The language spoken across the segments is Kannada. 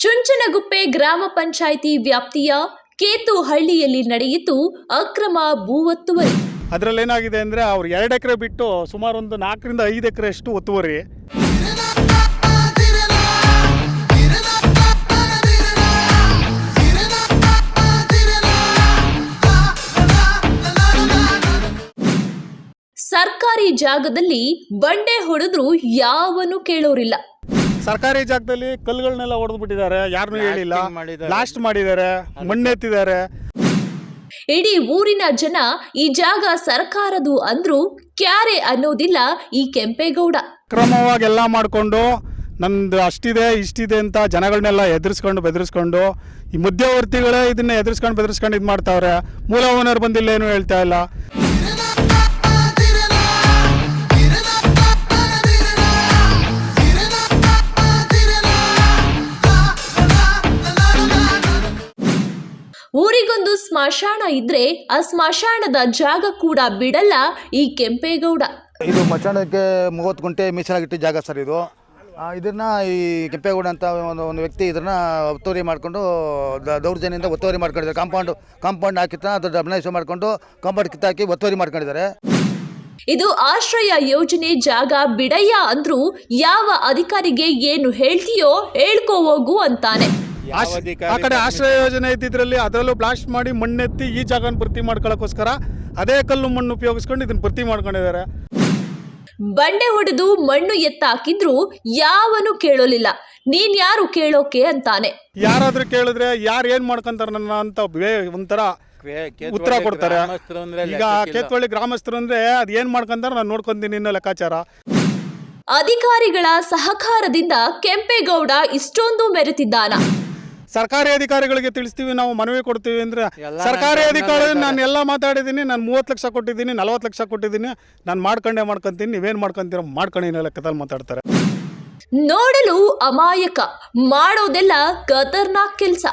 ಚುಂಚನಗುಪ್ಪೆ ಗ್ರಾಮ ಪಂಚಾಯಿತಿ ವ್ಯಾಪ್ತಿಯ ಕೇತುಹಳ್ಳಿಯಲ್ಲಿ ನಡೆಯಿತು ಅಕ್ರಮ ಭೂ ಒತ್ತುವರಿ ಅದರಲ್ಲಿ ಏನಾಗಿದೆ ಅಂದ್ರೆ ಅವ್ರು ಎರಡು ಎಕರೆ ಬಿಟ್ಟು ಸುಮಾರು ಒಂದು ನಾಲ್ಕರಿಂದ ಐದು ಎಕರೆ ಅಷ್ಟು ಒತ್ತುವರಿ. ಸರ್ಕಾರಿ ಜಾಗದಲ್ಲಿ ಬಂಡೆ ಹೊಡೆದ್ರೂ ಯಾವನು ಕೇಳೋರಿಲ್ಲ. ಸರ್ಕಾರಿ ಜಾಗದಲ್ಲಿ ಕಲ್ಲುಗಳನ್ನೆಲ್ಲ ಹೊಡೆದು ಬಿಟ್ಟಿದ್ದಾರೆ. ಯಾರನ್ನೂ ಹೇಳಿಲ್ಲ. ಲಾಸ್ಟ್ ಮಾಡಿದ್ದಾರೆ. ಬ್ಲಾಸ್ಟ್ ಮಾಡಿದ್ದಾರೆ. ಮಣ್ಣೆತ್ತಿದ್ದಾರೆ. ಇಡೀ ಊರಿನ ಜನ ಈ ಜಾಗ ಸರ್ಕಾರದು ಅಂದ್ರೂ ಕ್ಯಾರೆ ಅನ್ನೋದಿಲ್ಲ ಈ ಕೆಂಪೇಗೌಡ. ಕ್ರಮವಾಗಿ ಎಲ್ಲ ಮಾಡಿಕೊಂಡು ನಂದು ಅಷ್ಟಿದೆ ಇಷ್ಟಿದೆ ಅಂತ ಜನಗಳನ್ನೆಲ್ಲ ಎದುರಿಸ್ಕೊಂಡು ಬೆದರಿಸ್ಕೊಂಡು ಈ ಮಧ್ಯವರ್ತಿಗಳೇ ಇದನ್ನ ಎದುರಿಸ್ಕೊಂಡು ಬೆದರಿಸ್ಕೊಂಡು ಇದು ಮಾಡ್ತಾವ್ರೆ. ಮೂಲ ಓನರ್ ಬಂದಿಲ್ಲ ಏನು ಹೇಳ್ತಾ ಇಲ್ಲ. ಊರಿಗೊಂದು ಸ್ಮಶಾನ ಇದ್ರೆ ಆ ಸ್ಮಶಾನದ ಜಾಗ ಕೂಡ ಬಿಡಲ್ಲ ಈ ಕೆಂಪೇಗೌಡ. ಇದು ಮಚಾಣಕ್ಕೆ ಮೂವತ್ತು ಗುಂಟೆ ಮೀಸಲಾಗಿಟ್ಟ ಜಾಗ ಸರ್ ಇದು. ಆ, ಇದನ್ನ ಈ ಕೆಂಪೇಗೌಡ ಅಂತ ಒಂದು ಒಂದು ವ್ಯಕ್ತಿ ಇದನ್ನ ಒತ್ತುವರಿ ಮಾಡಿಕೊಂಡು ದೌರ್ಜನ್ಯದಿಂದ ಒತ್ತುವರಿ ಮಾಡ್ಕೊಂಡಿದ್ದಾರೆ. ಕಾಂಪೌಂಡ್ ಕಾಂಪೌಂಡ್ ಹಾಕಿತ್ತ ಅದು ಡಬ್ನೈಸ್ ಮಾಡಿಕೊಂಡು ಕಾಂಪೌಂಡ್ ಕಿತ್ತಾಕಿ ಒತ್ತುವರಿ ಮಾಡ್ಕೊಂಡಿದ್ದಾರೆ. ಇದು ಆಶ್ರಯ ಯೋಜನೆ ಜಾಗ ಬಿಡಯ್ಯ ಅಂದ್ರೂ ಯಾವ ಅಧಿಕಾರಿಗೆ ಏನು ಹೇಳ್ತೀಯೋ ಹೇಳ್ಕೋ ಹೋಗು ಅಂತಾನೆ. ಆ ಕಡೆ ಆಶ್ರಯ ಯೋಜನೆ ಇದ್ದಿದ್ರಲ್ಲಿ ಅದರಲ್ಲೂ ಬ್ಲಾಸ್ಟ್ ಮಾಡಿ ಮಣ್ಣೆತ್ತಿ ಈ ಜಾಗನ ಭರ್ತಿ ಮಾಡ್ಕೊಳ್ಳೋಕ್ಕೋಸ್ಕರ ಅದೇ ಕಲ್ಲು ಮಣ್ಣು ಉಪಯೋಗಿಸ್ಕೊಂಡು ಇದನ್ನ ಭರ್ತಿ ಮಾಡ್ಕೊಂಡಿದ್ದಾರೆ. ಬಂಡೆ ಹೊಡೆದು ಮಣ್ಣು ಎತ್ತಾಕಿದ್ರು ಯಾವನು ಕೇಳೋಲಿಲ್ಲ. ನೀನ್ ಯಾರು ಕೇಳೋಕೆ ಅಂತಾನೆ. ಯಾರಾದ್ರೂ ಕೇಳಿದ್ರೆ ಯಾರು ಏನ್ ಮಾಡ್ಕೊಂತಾರ ನನ್ನ ಅಂತ ಒಂಥರ ಉತ್ತರ ಕೊಡ್ತಾರೆ. ಈಗ ಕೇತ್ವಳ್ಳಿ ಗ್ರಾಮಸ್ಥರು ಅಂದ್ರೆ ಅದ್ ಏನ್ ಮಾಡ್ಕೊಂತಾರ ನಾನು ನೋಡ್ಕೊಂತೀನಿ ಇನ್ನೂ ಲೆಕ್ಕಾಚಾರ. ಅಧಿಕಾರಿಗಳ ಸಹಕಾರದಿಂದ ಕೆಂಪೇಗೌಡ ಇಷ್ಟೊಂದು ಮೆರೆತಿದ್ದಾನ. ಸರ್ಕಾರಿ ಅಧಿಕಾರಿಗಳಿಗೆ ತಿಳಿಸ್ತೀವಿ ನಾವು ಮನವಿ ಕೊಡ್ತೀವಿ ಅಂದ್ರೆ ಸರ್ಕಾರಿ ಅಧಿಕಾರಿ ನಾನು ಎಲ್ಲ ಮಾತಾಡಿದ್ದೀನಿ ನಾನು ಮೂವತ್ತು ಲಕ್ಷ ಕೊಟ್ಟಿದ್ದೀನಿ ನಲ್ವತ್ತು ಲಕ್ಷ ಕೊಟ್ಟಿದ್ದೀನಿ ನಾನು ಮಾಡ್ಕೊಂಡೆ ಮಾಡ್ಕೊಂತೀನಿ ನೀವೇನು ಮಾಡ್ಕೊಂತೀರ ಮಾಡ್ಕೊಂಡು ಲೆಕ್ಕದಲ್ಲಿ ಮಾತಾಡ್ತಾರೆ. ನೋಡಲು ಅಮಾಯಕ ಮಾಡೋದೆಲ್ಲ ಖತರ್ನಾಕ್ ಕೆಲ್ಸ.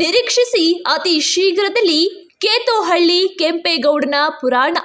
ನಿರೀಕ್ಷಿಸಿ ಅತಿ ಶೀಘ್ರದಲ್ಲಿ ಕೇತೋಹಳ್ಳಿ ಕೆಂಪೇಗೌಡನ ಪುರಾಣ.